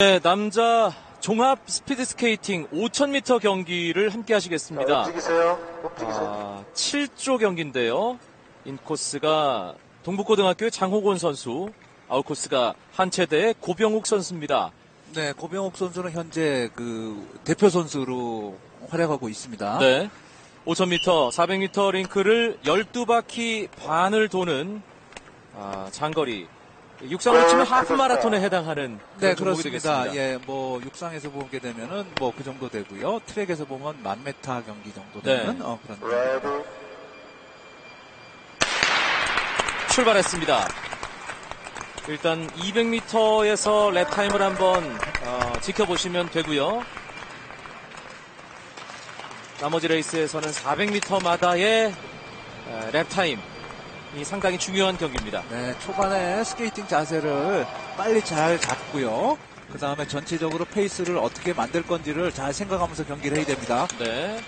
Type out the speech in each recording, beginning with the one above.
네, 남자 종합 스피드 스케이팅 5000m 경기를 함께 하시겠습니다. 움직이세요. 움직이세요. 아, 7조 경기인데요. 인코스가 동북고등학교의 장호곤 선수, 아웃코스가 한체대의 고병욱 선수입니다. 네, 고병욱 선수는 현재 그 대표 선수로 활약하고 있습니다. 네. 5000m, 400m 링크를 12바퀴 반을 도는 아, 장거리. 육상으로 치면 하프 마라톤에 해당하는 네, 그렇습니다. 되겠습니다. 예, 뭐 육상에서 보게 되면은 뭐 그 정도 되고요. 트랙에서 보면 만 메타 경기 정도 네. 되는 어, 그런 드라이브. 출발했습니다. 일단 200m에서 랩 타임을 한번 어, 지켜보시면 되고요. 나머지 레이스에서는 400m마다의 랩 타임 이 상당히 중요한 경기입니다. 네, 초반에 스케이팅 자세를 빨리 잘 잡고요. 그 다음에 전체적으로 페이스를 어떻게 만들 건지를 잘 생각하면서 경기를 해야 됩니다. 네.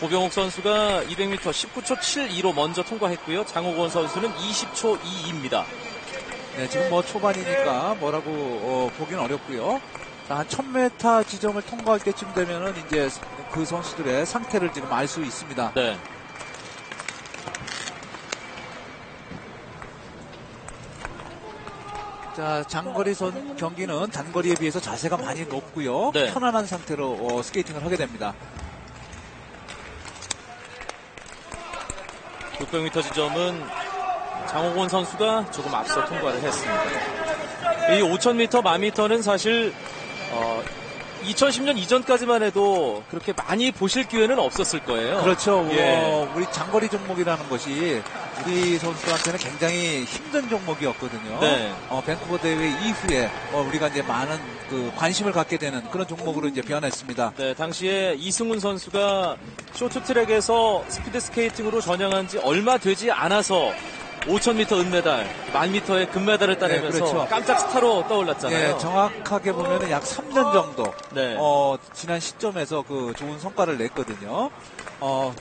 고병욱 선수가 200m 19초 72로 먼저 통과했고요. 장호건 선수는 20초 22입니다. 네, 지금 뭐 초반이니까 뭐라고 어, 보기는 어렵고요. 자, 한 1000m 지점을 통과할 때쯤 되면은 이제 그 선수들의 상태를 지금 알 수 있습니다. 네. 자, 장거리 선 경기는 단거리에 비해서 자세가 많이 높고요. 네. 편안한 상태로 어, 스케이팅을 하게 됩니다. 600m 지점은 장호곤 선수가 조금 앞서 통과를 했습니다. 이 5000m, 1000m는 사실 어, 2010년 이전까지만 해도 그렇게 많이 보실 기회는 없었을 거예요. 그렇죠. 예. 어, 우리 장거리 종목이라는 것이 우리 선수한테는 굉장히 힘든 종목이었거든요. 네. 어, 밴쿠버 대회 이후에 어, 우리가 이제 많은 그 관심을 갖게 되는 그런 종목으로 이제 변했습니다. 네, 당시에 이승훈 선수가 쇼트트랙에서 스피드 스케이팅으로 전향한 지 얼마 되지 않아서 5000m 은메달, 1000m의 금메달을 따내면서 네, 그렇죠. 깜짝 스타로 떠올랐잖아요. 예, 정확하게 보면은 약 3년 정도 네. 어, 지난 시점에서 그 좋은 성과를 냈거든요. 어,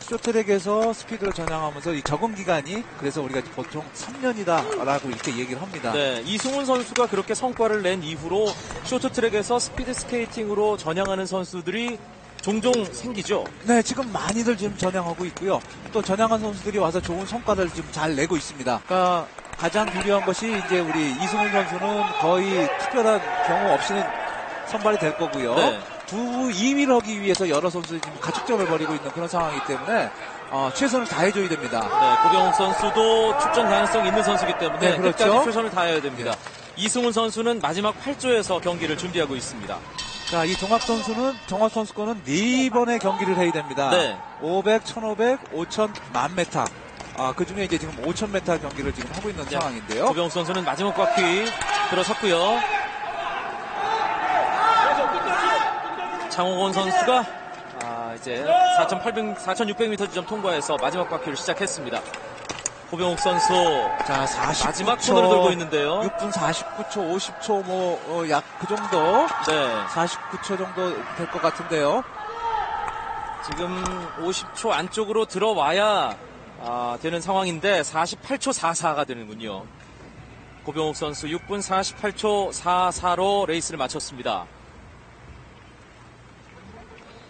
쇼트랙에서 스피드를 전향하면서 이 적응 기간이 그래서 우리가 보통 3년이다라고 이렇게 얘기를 합니다. 네, 이승훈 선수가 그렇게 성과를 낸 이후로 쇼트트랙에서 스피드 스케이팅으로 전향하는 선수들이 종종 생기죠. 네, 지금 많이들 지금 전향하고 있고요. 또 전향한 선수들이 와서 좋은 성과를 지금 잘 내고 있습니다. 그러니까 가장 유리한 것이 이제 우리 이승훈 선수는 거의 특별한 경우 없이는 선발이 될 거고요. 네. 두 2위를 하기 위해서 여러 선수들이 지금 가축점을 벌이고 있는 그런 상황이기 때문에 어, 최선을 다해줘야 됩니다. 네, 고병욱 선수도 출전 가능성 있는 선수이기 때문에 네, 그렇죠. 네. 끝까지 최선을 다해야 됩니다. 이승훈 선수는 마지막 8조에서 경기를 준비하고 있습니다. 자, 이 종합 선수는 종합 선수권은 네 번의 경기를 해야 됩니다. 네. 500, 1500, 5000, 만 메타. 아, 그 중에 이제 지금 5000m 경기를 지금 하고 있는 네. 상황인데요. 고병욱 선수는 마지막 바퀴 들어섰고요. 장호곤 선수가 아, 이제 4,800, 4,600m 지점 통과해서 마지막 바퀴를 시작했습니다. 고병욱 선수 자, 40. 마지막 코너를 돌고 있는데요. 6분 49초, 50초 뭐, 어, 약그 정도. 네, 49초 정도 될 것 같은데요. 지금 50초 안쪽으로 들어와야 아, 되는 상황인데 48초 44가 되는군요. 고병욱 선수 6분 48초 44로 레이스를 마쳤습니다.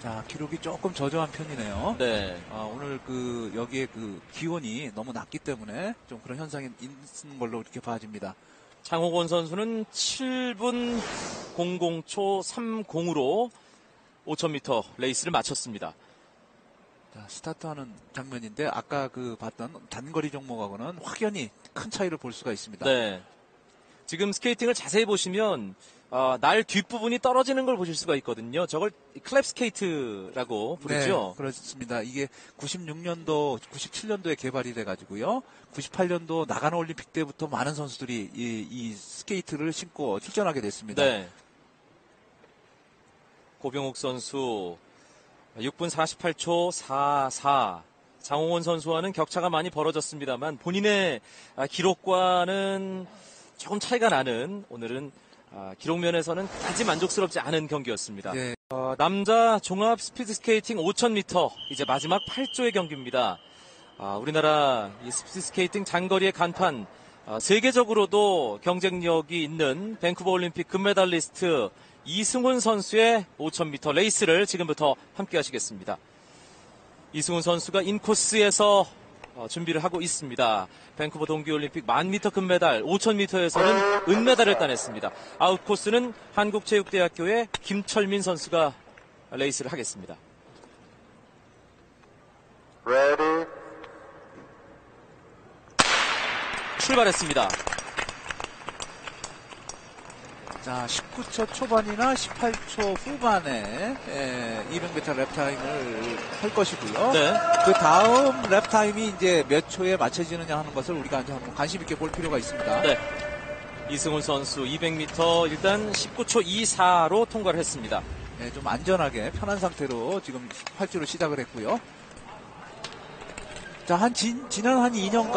자, 기록이 조금 저조한 편이네요. 네. 아, 오늘 그, 여기에 그 기온이 너무 낮기 때문에 좀 그런 현상이 있는 걸로 이렇게 봐집니다. 장호곤 선수는 7분 00초 30으로 5000m 레이스를 마쳤습니다. 자, 스타트하는 장면인데 아까 그 봤던 단거리 종목하고는 확연히 큰 차이를 볼 수가 있습니다. 네. 지금 스케이팅을 자세히 보시면 어, 날 뒷부분이 떨어지는 걸 보실 수가 있거든요. 저걸 클랩 스케이트라고 부르죠. 네, 그렇습니다. 이게 96년도, 97년도에 개발이 돼가지고요. 98년도 나가노 올림픽 때부터 많은 선수들이 이, 이 스케이트를 신고 출전하게 됐습니다. 네. 고병욱 선수 6분 48초 44. 장홍원 선수와는 격차가 많이 벌어졌습니다만 본인의 아, 기록과는 조금 차이가 나는 오늘은 아, 기록 면에서는 그다지 만족스럽지 않은 경기였습니다. 네. 어, 남자 종합 스피드 스케이팅 5000m 이제 마지막 8조의 경기입니다. 아, 우리나라 이 스피드 스케이팅 장거리의 간판 아, 세계적으로도 경쟁력이 있는 밴쿠버 올림픽 금메달리스트 이승훈 선수의 5000m 레이스를 지금부터 함께 하시겠습니다. 이승훈 선수가 인코스에서 어, 준비를 하고 있습니다. 밴쿠버 동계올림픽 1000m 금메달, 5000m에서는 은메달을 따냈습니다. 아웃코스는 한국체육대학교의 김철민 선수가 레이스를 하겠습니다. Ready, 출발했습니다. 자, 19초 초반이나 18초 후반에 예, 200m 랩 타임을 할 것이고요. 네. 그 다음 랩 타임이 이제 몇 초에 맞춰지느냐 하는 것을 우리가 이제 한번 관심 있게 볼 필요가 있습니다. 네. 이승훈 선수 200m 일단 19초 24로 통과를 했습니다. 네, 좀 안전하게 편한 상태로 지금 활주를 시작을 했고요. 자, 한 진, 지난 한 2년간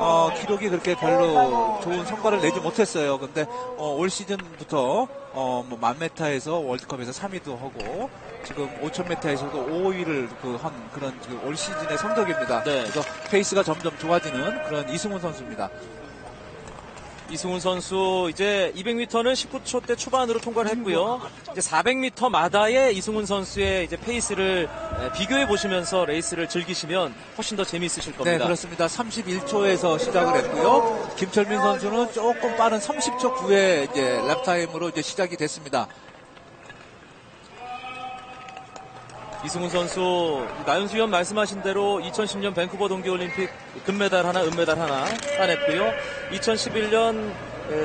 어, 기록이 그렇게 별로 좋은 성과를 내지 못했어요. 근데 어, 올 시즌부터 어, 뭐 만메타에서 월드컵에서 3위도 하고 지금 5,000m에서도 5위를 그 한 그런 그 올 시즌의 성적입니다. 네. 그래서 페이스가 점점 좋아지는 그런 이승훈 선수입니다. 이승훈 선수 이제 200m는 19초 대 초반으로 통과를 했고요. 이제 400m마다의 이승훈 선수의 이제 페이스를 에, 비교해 보시면서 레이스를 즐기시면 훨씬 더 재미있으실 네, 겁니다. 그렇습니다. 31초에서 시작을 했고요. 김철민 선수는 조금 빠른 30초 9에 이제 랩타임으로 이제 시작이 됐습니다. 이승훈 선수 나윤수 위원 말씀하신 대로 2010년 밴쿠버 동계올림픽 금메달 하나, 은메달 하나 따냈고요. 2011년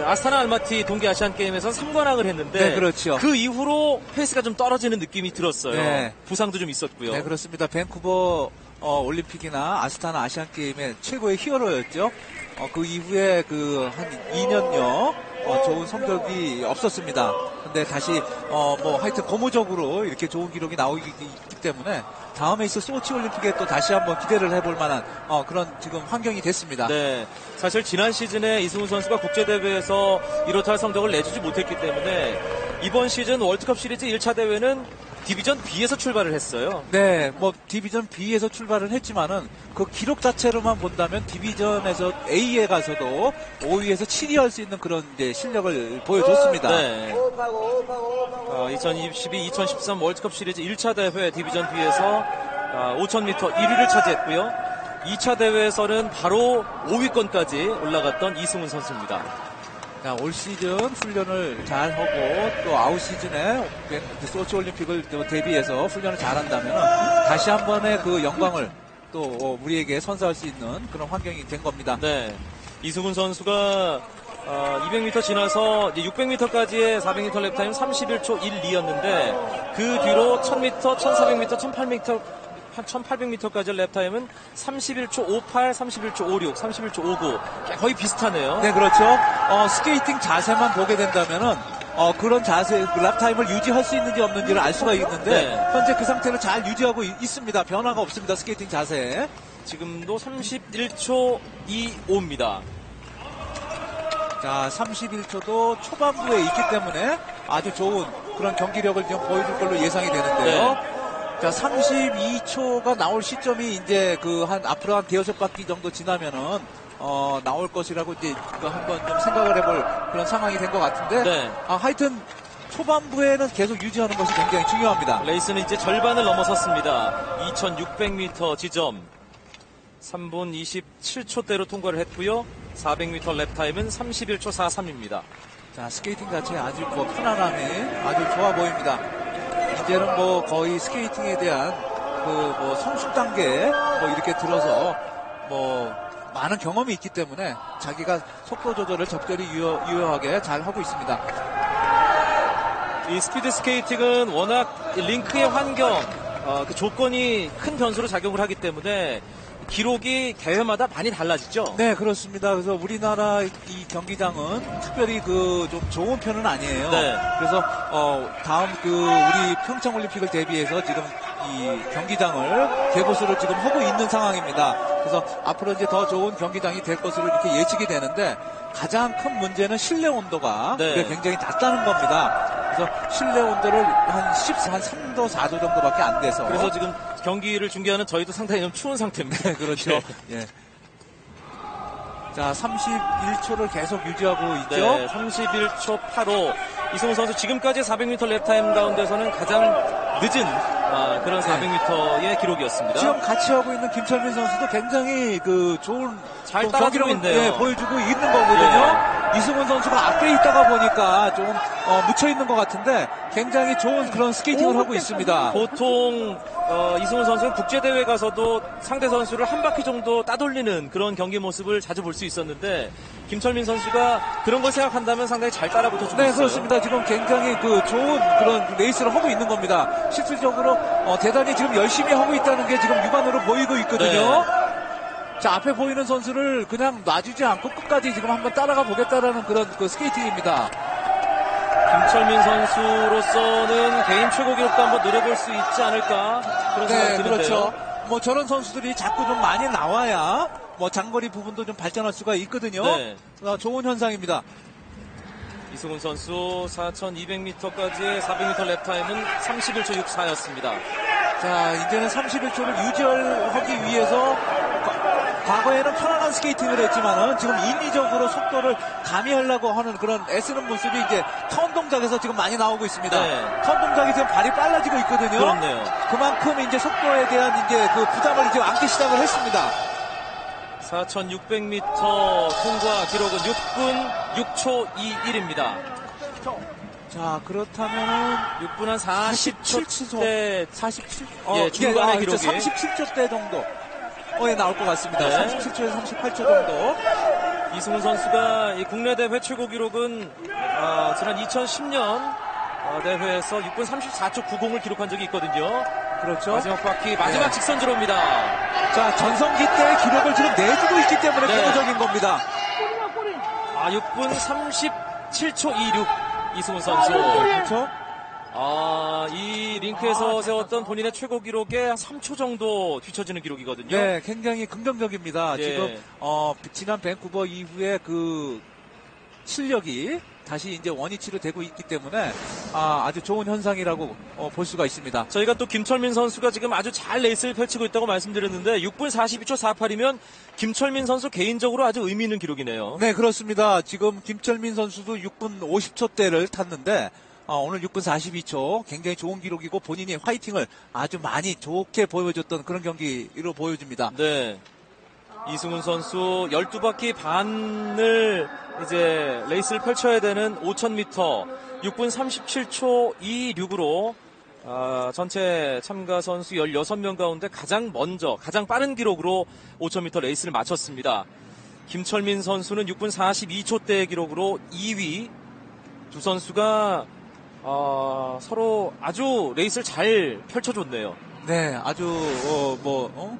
아스타나 알마티 동계 아시안 게임에서 3관왕을 했는데 네, 그렇죠. 그 이후로 페이스가 좀 떨어지는 느낌이 들었어요. 네. 부상도 좀 있었고요. 네, 그렇습니다. 밴쿠버 어, 올림픽이나 아스타나 아시안 게임의 최고의 히어로였죠. 어, 그 이후에 그 한 2년여 어, 좋은 성적이 없었습니다. 근데 다시 어, 뭐 하여튼 고무적으로 이렇게 좋은 기록이 나오기 때문에 다음에 있을 소치 올림픽에 또 다시 한번 기대를 해볼 만한 어, 그런 지금 환경이 됐습니다. 네. 사실 지난 시즌에 이승훈 선수가 국제대회에서 이렇다 성적을 내주지 못했기 때문에 이번 시즌 월드컵 시리즈 1차 대회는 디비전 B에서 출발을 했어요. 네, 뭐 디비전 B에서 출발을 했지만은 그 기록 자체로만 본다면 디비전에서 A에 가서도 5위에서 7위 할 수 있는 그런 이제 실력을 보여줬습니다. 네. 어, 2022, 2013 월드컵 시리즈 1차 대회 디비전 B에서 5000m 1위를 차지했고요. 2차 대회에서는 바로 5위권까지 올라갔던 이승훈 선수입니다. 자, 올 시즌 훈련을 잘 하고 또 아웃 시즌에 소치 올림픽을 또 대비해서 훈련을 잘 한다면 다시 한 번의 그 영광을 또 어, 우리에게 선사할 수 있는 그런 환경이 된 겁니다. 네. 이승훈 선수가 200m 지나서 600m까지의 400m 랩타임 31초 12였는데 그 뒤로 1000m, 1400m, 1800m 1800m까지 랩타임은 31초 58, 31초 56, 31초 59 거의 비슷하네요. 네, 그렇죠. 어, 스케이팅 자세만 보게 된다면은 어, 그런 자세, 그 랩타임을 유지할 수 있는지 없는지를 알 수가 있는데 네. 현재 그 상태를 잘 유지하고 있, 습니다 변화가 없습니다. 스케이팅 자세. 지금도 31초 25입니다. 자, 31초도 초반부에 있기 때문에 아주 좋은 그런 경기력을 좀 보여줄 걸로 예상이 되는데요. 네. 자, 32초가 나올 시점이 이제 그 한 앞으로 한 대여섯 바퀴 정도 지나면은 어, 나올 것이라고 이제 그 한번 좀 생각을 해볼 그런 상황이 된 것 같은데. 네. 아, 하여튼 초반부에는 계속 유지하는 것이 굉장히 중요합니다. 레이스는 이제 절반을 넘어섰습니다. 2600m 지점 3분 27초대로 통과를 했고요. 400m 랩타임은 31초 43입니다. 자, 스케이팅 자체 아주 뭐 편안함이 아주 좋아 보입니다. 이제는 뭐 거의 스케이팅에 대한 그 뭐 성숙 단계 뭐 이렇게 들어서 뭐 많은 경험이 있기 때문에 자기가 속도 조절을 적절히 유효, 유효하게 잘 하고 있습니다. 이 스피드 스케이팅은 워낙 링크의 환경, 어, 그 조건이 큰 변수로 작용을 하기 때문에 기록이 대회마다 많이 달라지죠. 네, 그렇습니다. 그래서 우리나라 이 경기장은 특별히 그 좀 좋은 편은 아니에요. 네. 그래서 어 다음 그 우리 평창 올림픽을 대비해서 지금 이 경기장을 개보수를 지금 하고 있는 상황입니다. 그래서 앞으로 이제 더 좋은 경기장이 될 것으로 이렇게 예측이 되는데 가장 큰 문제는 실내 온도가 네. 굉장히 낮다는 겁니다. 그래서 실내 온도를 한 14, 한 3도, 4도 정도밖에 안 돼서 그래서 지금 경기를 중계하는 저희도 상당히 좀 추운 상태입니다. 네, 그렇죠. 예. 자, 31초를 계속 유지하고 있죠. 네, 31초 85. 이승우 선수 지금까지 400m 랩타임 가운데서는 가장 늦은 아, 그런 400m의 기록이었습니다. 지금 같이 하고 있는 김철민 선수도 굉장히 그 좋은 잘좀 따라주고 있네요. 예, 보여주고 있는 거거든요. 이승훈 선수가 앞에 있다가 보니까 좀 어, 묻혀 있는 것 같은데 굉장히 좋은 그런 스케이팅을 하고 있습니다. 보통 어, 이승우 선수는 국제 대회 가서도 상대 선수를 한 바퀴 정도 따돌리는 그런 경기 모습을 자주 볼 수 있었는데 김철민 선수가 그런 걸 생각한다면 상당히 잘 따라붙어 주고 네, 있어요. 그렇습니다. 지금 굉장히 그 좋은 그런 레이스를 하고 있는 겁니다. 실질적으로 어, 대단히 지금 열심히 하고 있다는 게 지금 육안으로 보이고 있거든요. 네. 자, 앞에 보이는 선수를 그냥 놔주지 않고 끝까지 지금 한번 따라가 보겠다라는 그런 그 스케이팅입니다. 김철민 선수로서는 개인 최고 기록도 한번 노려볼 수 있지 않을까 그런 생각이 네, 드는데요. 그렇죠. 뭐 저런 선수들이 자꾸 좀 많이 나와야 뭐 장거리 부분도 좀 발전할 수가 있거든요. 네. 어, 좋은 현상입니다. 이승훈 선수 4,200m까지의 400m 랩타임은 31초 64였습니다. 자, 이제는 31초를 유지하기 위해서 과- 과거에는 편안한 스케이팅을 했지만은 지금 인위적으로 속도를 가미하려고 하는 그런 애쓰는 모습이 이제 턴 동작에서 지금 많이 나오고 있습니다. 네. 턴 동작이 지금 발이 빨라지고 있거든요. 그렇네요. 그만큼 이제 속도에 대한 이제 그 부담을 이제 안기 시작을 했습니다. 4,600m 통과 기록은 6분 6초 21입니다. 자, 그렇다면은 6분 한 40초 대 47, 예, 중간의 아, 기록이. 37초 대 정도. 어, 예, 나올 것 같습니다. 네. 37초에서 38초 정도. 이승훈 선수가 이 국내 대회 최고 기록은 아, 지난 2010년 대회에서 6분 34초 90을 기록한 적이 있거든요. 그렇죠. 마지막 바퀴 마지막 네. 직선 들어옵니다. 자, 전성기 때의 기록을 지금 내주고 있기 때문에 네. 효과적인 겁니다. 아, 6분 37초 26 이승훈 선수. 그렇죠? 아, 이 링크에서 세웠던 본인의 최고 기록에 한 3초 정도 뒤처지는 기록이거든요. 네, 굉장히 긍정적입니다. 예. 지금, 어, 지난 밴쿠버 이후에 그 실력이 다시 이제 원위치로 되고 있기 때문에 아, 아주 좋은 현상이라고 어, 볼 수가 있습니다. 저희가 또 김철민 선수가 지금 아주 잘 레이스를 펼치고 있다고 말씀드렸는데 6분 42초 48이면 김철민 선수 개인적으로 아주 의미 있는 기록이네요. 네, 그렇습니다. 지금 김철민 선수도 6분 50초대를 탔는데 어, 오늘 6분 42초 굉장히 좋은 기록이고 본인이 화이팅을 아주 많이 좋게 보여줬던 그런 경기로 보여집니다. 네. 이승훈 선수 12바퀴 반을 이제 레이스를 펼쳐야 되는 5000m 6분 37초 26으로 아, 전체 참가 선수 16명 가운데 가장 먼저 가장 빠른 기록으로 5000m 레이스를 마쳤습니다. 김철민 선수는 6분 42초대의 기록으로 2위 두 선수가 아, 서로 아주 레이스를 잘 펼쳐줬네요. 네, 아주 어, 뭐 어?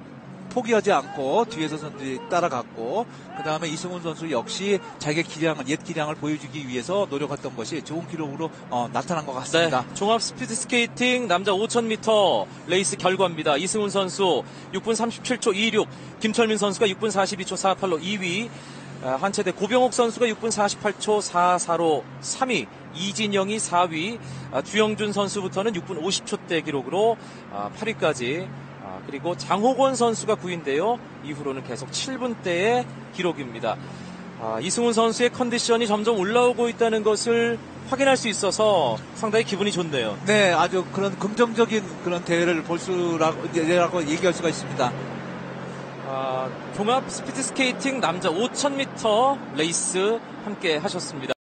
포기하지 않고 뒤에서 선수들이 따라갔고 그 다음에 이승훈 선수 역시 자기의 기량을 옛 기량을 보여주기 위해서 노력했던 것이 좋은 기록으로 어, 나타난 것 같습니다. 네, 종합 스피드 스케이팅 남자 5000m 레이스 결과입니다. 이승훈 선수 6분 37초 26, 김철민 선수가 6분 42초 48로 2위, 아, 한체대 고병옥 선수가 6분 48초 44로 3위, 이진영이 4위, 아, 주영준 선수부터는 6분 50초대 기록으로 아, 8위까지 아, 그리고 장호건 선수가 9위인데요. 이후로는 계속 7분대의 기록입니다. 아, 이승훈 선수의 컨디션이 점점 올라오고 있다는 것을 확인할 수 있어서 상당히 기분이 좋네요. 네, 아주 그런 긍정적인 그런 대회를 볼 수라고 얘기할 수가 있습니다. 아, 종합 스피드 스케이팅 남자 5000m 레이스 함께 하셨습니다.